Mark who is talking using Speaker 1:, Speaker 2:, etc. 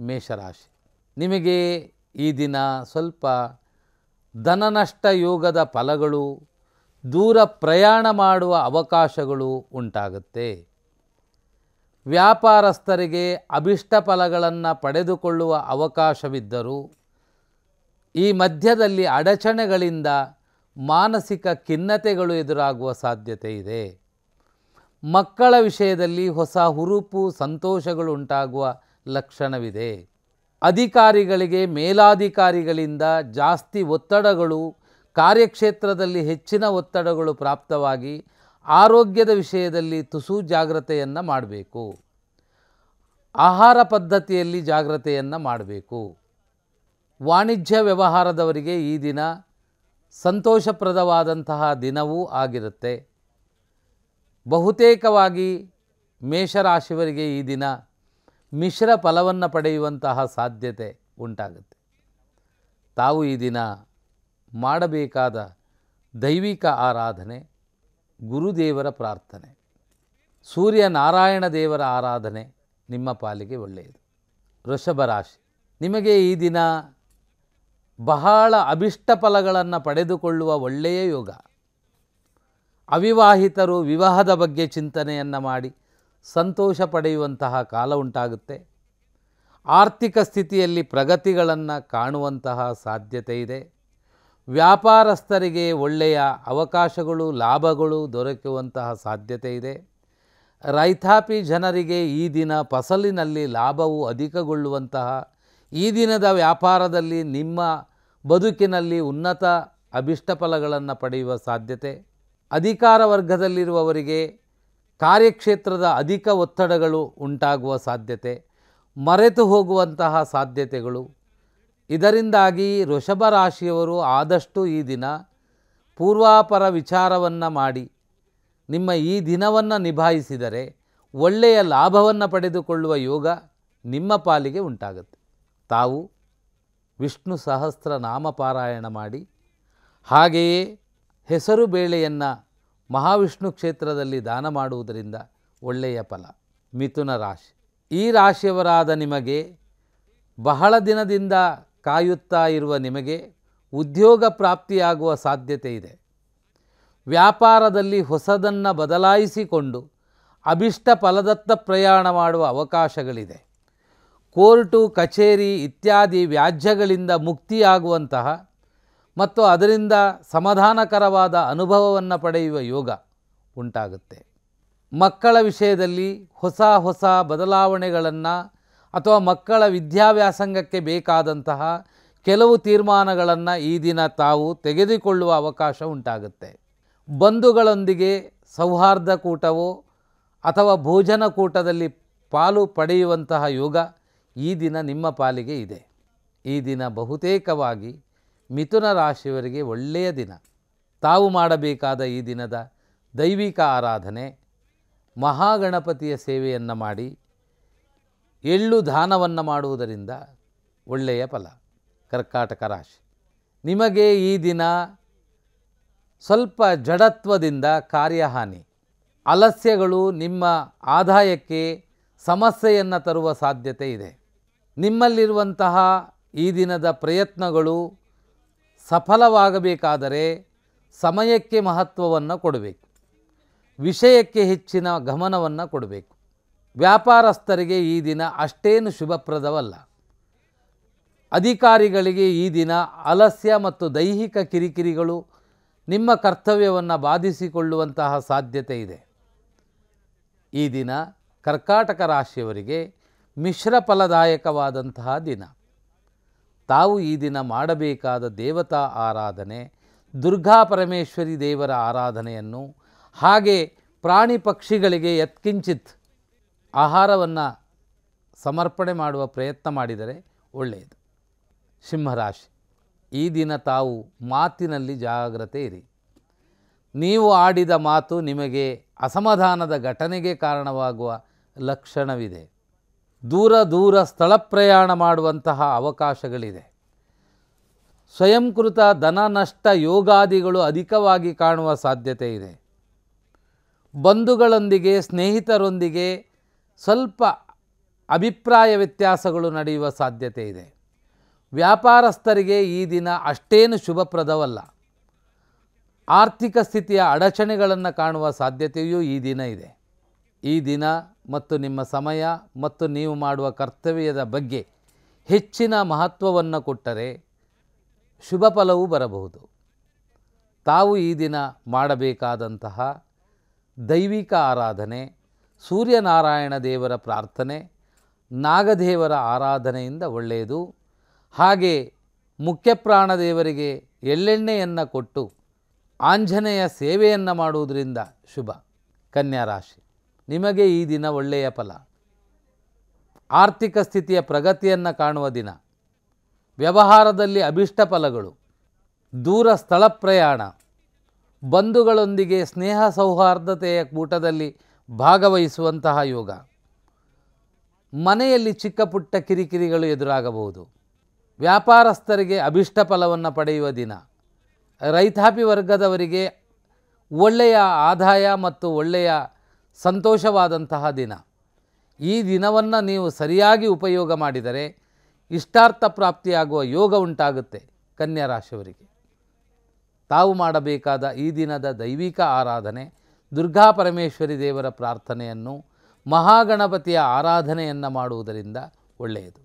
Speaker 1: ಮೇಷರಾಶಿ. ನಿಮಗೆ ಈ ದಿನ ಸ್ವಲ್ಪ ಧನನಷ್ಟ ಯೋಗದ ಫಲಗಳು, ದೂರ ಪ್ರಯಾಣ ಮಾಡುವ ಅವಕಾಶಗಳು ಉಂಟಾಗುತ್ತೆ. ವ್ಯಾಪಾರಸ್ಥರಿಗೆ ಅಭಿಷ್ಟ ಫಲಗಳನ್ನು ಪಡೆದುಕೊಳ್ಳುವ ಅವಕಾಶವಿದ್ದರೂ, ಈ ಮಧ್ಯದಲ್ಲಿ ಅಡಚಣೆಗಳಿಂದ ಮಾನಸಿಕ ಖಿನ್ನತೆಗಳು ಎದುರಾಗುವ ಸಾಧ್ಯತೆ ಇದೆ. ಮಕ್ಕಳ ವಿಷಯದಲ್ಲಿ ಹೊಸ ಹುರುಪು, ಸಂತೋಷಗಳು ಉಂಟಾಗುವ ಲಕ್ಷಣವಿದೆ. ಅಧಿಕಾರಿಗಳಿಗೆ, ಮೇಲಾಧಿಕಾರಿಗಳಿಂದ ಜಾಸ್ತಿ ಒತ್ತಡಗಳು, ಕಾರ್ಯಕ್ಷೇತ್ರದಲ್ಲಿ ಹೆಚ್ಚಿನ ಒತ್ತಡಗಳು ಪ್ರಾಪ್ತವಾಗಿ ಆರೋಗ್ಯದ ವಿಷಯದಲ್ಲಿ ತುಸು ಜಾಗ್ರತೆಯನ್ನು ಮಾಡಬೇಕು. ಆಹಾರ ಪದ್ಧತಿಯಲ್ಲಿ ಜಾಗ್ರತೆಯನ್ನು ಮಾಡಬೇಕು. ವಾಣಿಜ್ಯ ವ್ಯವಹಾರದವರಿಗೆ ಈ ದಿನ ಸಂತೋಷಪ್ರದವಾದಂತಹ ದಿನವೂ ಆಗಿರುತ್ತೆ. ಬಹುತೇಕವಾಗಿ ಮೇಷರಾಶಿಯವರಿಗೆ ಈ ದಿನ ಮಿಶ್ರ ಫಲವನ್ನು ಪಡೆಯುವಂತಹ ಸಾಧ್ಯತೆ ಉಂಟಾಗುತ್ತೆ. ತಾವು ಈ ದಿನ ಮಾಡಬೇಕಾದ ದೈವಿಕ ಆರಾಧನೆ, ಗುರುದೇವರ ಪ್ರಾರ್ಥನೆ, ಸೂರ್ಯನಾರಾಯಣ ದೇವರ ಆರಾಧನೆ ನಿಮ್ಮ ಪಾಲಿಗೆ ಒಳ್ಳೆಯದು. ವೃಷಭ ರಾಶಿ, ನಿಮಗೆ ಈ ದಿನ ಬಹಳ ಅಭಿಷ್ಟ ಫಲಗಳನ್ನು ಪಡೆದುಕೊಳ್ಳುವ ಒಳ್ಳೆಯ ಯೋಗ. ಅವಿವಾಹಿತರು ವಿವಾಹದ ಬಗ್ಗೆ ಚಿಂತನೆಯನ್ನು ಮಾಡಿ ಸಂತೋಷ ಪಡೆಯುವಂತಹ ಕಾಲ ಉಂಟಾಗುತ್ತೆ. ಆರ್ಥಿಕ ಸ್ಥಿತಿಯಲ್ಲಿ ಪ್ರಗತಿಗಳನ್ನು ಕಾಣುವಂತಹ ಸಾಧ್ಯತೆ ಇದೆ. ವ್ಯಾಪಾರಸ್ಥರಿಗೆ ಒಳ್ಳೆಯ ಅವಕಾಶಗಳು, ಲಾಭಗಳು ದೊರಕುವಂತಹ ಸಾಧ್ಯತೆ ಇದೆ. ರೈತಾಪಿ ಜನರಿಗೆ ಈ ದಿನ ಫಸಲಿನಲ್ಲಿ ಲಾಭವು ಅಧಿಕಗೊಳ್ಳುವಂತಹ, ಈ ದಿನದ ವ್ಯಾಪಾರದಲ್ಲಿ ನಿಮ್ಮ ಬದುಕಿನಲ್ಲಿ ಉನ್ನತ ಅಭಿಷ್ಟ ಫಲಗಳನ್ನು ಪಡೆಯುವ ಸಾಧ್ಯತೆ. ಅಧಿಕಾರ ವರ್ಗದಲ್ಲಿರುವವರಿಗೆ ಕಾರ್ಯಕ್ಷೇತ್ರದ ಅಧಿಕ ಒತ್ತಡಗಳು ಉಂಟಾಗುವ ಸಾಧ್ಯತೆ, ಮರೆತು ಹೋಗುವಂತಹ ಸಾಧ್ಯತೆಗಳು. ಇದರಿಂದಾಗಿ ವೃಷಭ ರಾಶಿಯವರು ಆದಷ್ಟು ಈ ದಿನ ಪೂರ್ವಾಪರ ವಿಚಾರವನ್ನು ಮಾಡಿ, ನಿಮ್ಮ ಈ ದಿನವನ್ನು ನಿಭಾಯಿಸಿದರೆ ಒಳ್ಳೆಯ ಲಾಭವನ್ನು ಪಡೆದುಕೊಳ್ಳುವ ಯೋಗ ನಿಮ್ಮ ಪಾಲಿಗೆ ಉಂಟಾಗುತ್ತೆ. ತಾವು ವಿಷ್ಣು ಸಹಸ್ರ ನಾಮಪಾರಾಯಣ ಮಾಡಿ, ಹಾಗೆಯೇ ಹೆಸರು ಬೇಳೆಯನ್ನು ಮಹಾವಿಷ್ಣು ಕ್ಷೇತ್ರದಲ್ಲಿ ದಾನ ಮಾಡುವುದರಿಂದ ಒಳ್ಳೆಯ ಫಲ, ಮಿಥುನ ರಾಶಿ. ಈ ರಾಶಿಯವರಾದ ನಿಮಗೆ ಬಹಳ ದಿನದಿಂದ ಕಾಯುತ್ತಾ ಇರುವ ನಿಮಗೆ ಉದ್ಯೋಗ ಪ್ರಾಪ್ತಿಯಾಗುವ ಸಾಧ್ಯತೆ ಇದೆ. ವ್ಯಾಪಾರದಲ್ಲಿ ಹೊಸದನ್ನು ಬದಲಾಯಿಸಿಕೊಂಡು ಅಭಿಷ್ಟ ಫಲದತ್ತ ಪ್ರಯಾಣ ಮಾಡುವ ಅವಕಾಶಗಳಿದೆ. ಕೋರ್ಟು, ಕಚೇರಿ ಇತ್ಯಾದಿ ವ್ಯಾಜ್ಯಗಳಿಂದ ಮುಕ್ತಿಯಾಗುವಂತಹ ಮತ್ತು ಅದರಿಂದ ಸಮಾಧಾನಕರವಾದ ಅನುಭವವನ್ನು ಪಡೆಯುವ ಯೋಗ ಉಂಟಾಗುತ್ತೆ. ಮಕ್ಕಳ ವಿಷಯದಲ್ಲಿ ಹೊಸ ಹೊಸ ಬದಲಾವಣೆಗಳನ್ನು ಅಥವಾ ಮಕ್ಕಳ ವಿದ್ಯಾವ್ಯಾಸಂಗಕ್ಕೆ ಬೇಕಾದಂತಹ ಕೆಲವು ತೀರ್ಮಾನಗಳನ್ನು ಈ ದಿನ ತಾವು ತೆಗೆದುಕೊಳ್ಳುವ ಅವಕಾಶ ಉಂಟಾಗುತ್ತೆ. ಬಂಧುಗಳೊಂದಿಗೆ ಸೌಹಾರ್ದ ಕೂಟವೋ ಅಥವಾ ಭೋಜನ ಕೂಟದಲ್ಲಿ ಪಾಲು ಪಡೆಯುವಂತಹ ಯೋಗ ಈ ದಿನ ನಿಮ್ಮ ಪಾಲಿಗೆ ಇದೆ. ಈ ದಿನ ಬಹುತೇಕವಾಗಿ ಮಿಥುನ ರಾಶಿಯವರಿಗೆ ಒಳ್ಳೆಯ ದಿನ. ತಾವು ಮಾಡಬೇಕಾದ ಈ ದಿನದ ದೈವಿಕ ಆರಾಧನೆ, ಮಹಾಗಣಪತಿಯ ಸೇವೆಯನ್ನು ಮಾಡಿ, ಎಳ್ಳು ದಾನವನ್ನು ಮಾಡುವುದರಿಂದ ಒಳ್ಳೆಯ ಫಲ, ಕರ್ಕಾಟಕ ರಾಶಿ. ನಿಮಗೆ ಈ ದಿನ ಸ್ವಲ್ಪ ಜಡತ್ವದಿಂದ ಕಾರ್ಯಹಾನಿ, ಅಲಸ್ಯಗಳು ನಿಮ್ಮ ಆದಾಯಕ್ಕೆ ಸಮಸ್ಯೆಯನ್ನು ತರುವ ಸಾಧ್ಯತೆ ಇದೆ. ನಿಮ್ಮಲ್ಲಿರುವಂತಹ ಈ ದಿನದ ಪ್ರಯತ್ನಗಳು ಸಫಲವಾಗಬೇಕಾದರೆ ಸಮಯಕ್ಕೆ ಮಹತ್ವವನ್ನು ಕೊಡಬೇಕು. ವಿಷಯಕ್ಕೆ ಹೆಚ್ಚಿನ ಗಮನವನ್ನು ಕೊಡಬೇಕು. ವ್ಯಾಪಾರಸ್ಥರಿಗೆ ಈ ದಿನ ಅಷ್ಟೇನು ಶುಭಪ್ರದವಲ್ಲ. ಅಧಿಕಾರಿಗಳಿಗೆ ಈ ದಿನ ಅಲಸ್ಯ ಮತ್ತು ದೈಹಿಕ ಕಿರಿಕಿರಿಗಳು ನಿಮ್ಮ ಕರ್ತವ್ಯವನ್ನು ಬಾಧಿಸಿಕೊಳ್ಳುವಂತಹ ಸಾಧ್ಯತೆ ಇದೆ. ಈ ದಿನ ಕರ್ಕಾಟಕ ರಾಶಿಯವರಿಗೆ ಮಿಶ್ರ ಫಲದಾಯಕವಾದಂತಹ ದಿನ. ತಾವು ಈ ದಿನ ಮಾಡಬೇಕಾದ ದೇವತಾ ಆರಾಧನೆ, ದುರ್ಗಾ ಪರಮೇಶ್ವರಿ ದೇವರ ಆರಾಧನೆಯನ್ನು, ಹಾಗೆ ಪ್ರಾಣಿ ಪಕ್ಷಿಗಳಿಗೆ ಯತ್ಕಿಂಚಿತ್ ಆಹಾರವನ್ನು ಸಮರ್ಪಣೆ ಮಾಡುವ ಪ್ರಯತ್ನ ಮಾಡಿದರೆ ಒಳ್ಳೆಯದು. ಸಿಂಹರಾಶಿ ಈ ದಿನ ತಾವು ಮಾತಿನಲ್ಲಿ ಜಾಗ್ರತೆ ಇರಿ. ನೀವು ಆಡಿದ ಮಾತು ನಿಮಗೆ ಅಸಮಾಧಾನದ ಘಟನೆಗೆ ಕಾರಣವಾಗುವ ಲಕ್ಷಣವಿದೆ. ದೂರ ದೂರ ಸ್ಥಳ ಪ್ರಯಾಣ ಮಾಡುವಂತಹ ಅವಕಾಶಗಳಿದೆ. ಸ್ವಯಂಕೃತ ಧನ ನಷ್ಟ ಯೋಗಾದಿಗಳು ಅಧಿಕವಾಗಿ ಕಾಣುವ ಸಾಧ್ಯತೆ ಇದೆ. ಬಂಧುಗಳೊಂದಿಗೆ, ಸ್ನೇಹಿತರೊಂದಿಗೆ ಸ್ವಲ್ಪ ಅಭಿಪ್ರಾಯ ವ್ಯತ್ಯಾಸಗಳು ನಡೆಯುವ ಸಾಧ್ಯತೆ ಇದೆ. ವ್ಯಾಪಾರಸ್ಥರಿಗೆ ಈ ದಿನ ಅಷ್ಟೇನು ಶುಭಪ್ರದವಲ್ಲ. ಆರ್ಥಿಕ ಸ್ಥಿತಿಯ ಅಡಚಣೆಗಳನ್ನು ಕಾಣುವ ಸಾಧ್ಯತೆಯೂ ಈ ದಿನ ಇದೆ. ಈ ದಿನ ಮತ್ತು ನಿಮ್ಮ ಸಮಯ ಮತ್ತು ನೀವು ಮಾಡುವ ಕರ್ತವ್ಯದ ಬಗ್ಗೆ ಹೆಚ್ಚಿನ ಮಹತ್ವವನ್ನು ಕೊಟ್ಟರೆ ಶುಭ ಫಲವೂ ಬರಬಹುದು. ತಾವು ಈ ದಿನ ಮಾಡಬೇಕಾದಂತಹ ದೈವಿಕ ಆರಾಧನೆ, ಸೂರ್ಯನಾರಾಯಣ ದೇವರ ಪ್ರಾರ್ಥನೆ, ನಾಗದೇವರ ಆರಾಧನೆಯಿಂದ ಒಳ್ಳೆಯದು. ಹಾಗೆ ಮುಖ್ಯಪ್ರಾಣ ದೇವರಿಗೆ ಎಳ್ಳೆಣ್ಣೆಯನ್ನು ಕೊಟ್ಟು ಆಂಜನೇಯ ಸೇವೆಯನ್ನು ಮಾಡುವುದರಿಂದ ಶುಭ. ಕನ್ಯಾ ರಾಶಿ. ನಿಮಗೆ ಈ ದಿನ ಒಳ್ಳೆಯ ಫಲ. ಆರ್ಥಿಕ ಸ್ಥಿತಿಯ ಪ್ರಗತಿಯನ್ನು ಕಾಣುವ ದಿನ. ವ್ಯವಹಾರದಲ್ಲಿ ಅಭಿಷ್ಟ ಫಲಗಳು. ದೂರ ಸ್ಥಳ ಪ್ರಯಾಣ. ಬಂಧುಗಳೊಂದಿಗೆ ಸ್ನೇಹ ಸೌಹಾರ್ದತೆಯ ಕೂಟದಲ್ಲಿ ಭಾಗವಹಿಸುವಂತಹ ಯೋಗ. ಮನೆಯಲ್ಲಿ ಚಿಕ್ಕ ಪುಟ್ಟ ಕಿರಿಕಿರಿಗಳು ಎದುರಾಗಬಹುದು. ವ್ಯಾಪಾರಸ್ಥರಿಗೆ ಅಭಿಷ್ಟ ಫಲವನ್ನು ಪಡೆಯುವ ದಿನ. ರೈತಾಪಿ ವರ್ಗದವರಿಗೆ ಒಳ್ಳೆಯ ಆದಾಯ ಮತ್ತು ಒಳ್ಳೆಯ ಸಂತೋಷವಾದಂತಹ ದಿನ. ಈ ದಿನವನ್ನು ನೀವು ಸರಿಯಾಗಿ ಉಪಯೋಗ ಮಾಡಿದರೆ ಇಷ್ಟಾರ್ಥ ಪ್ರಾಪ್ತಿಯಾಗುವ ಯೋಗ ಉಂಟಾಗುತ್ತೆ ಕನ್ಯಾ ರಾಶಿಯವರಿಗೆ. ತಾವು ಮಾಡಬೇಕಾದ ಈ ದಿನದ ದೈವಿಕ ಆರಾಧನೆ, ದುರ್ಗಾ ಪರಮೇಶ್ವರಿ ದೇವರ ಪ್ರಾರ್ಥನೆಯನ್ನು ಮಹಾಗಣಪತಿಯ ಆರಾಧನೆಯನ್ನು ಮಾಡುವುದರಿಂದ ಒಳ್ಳೆಯದು.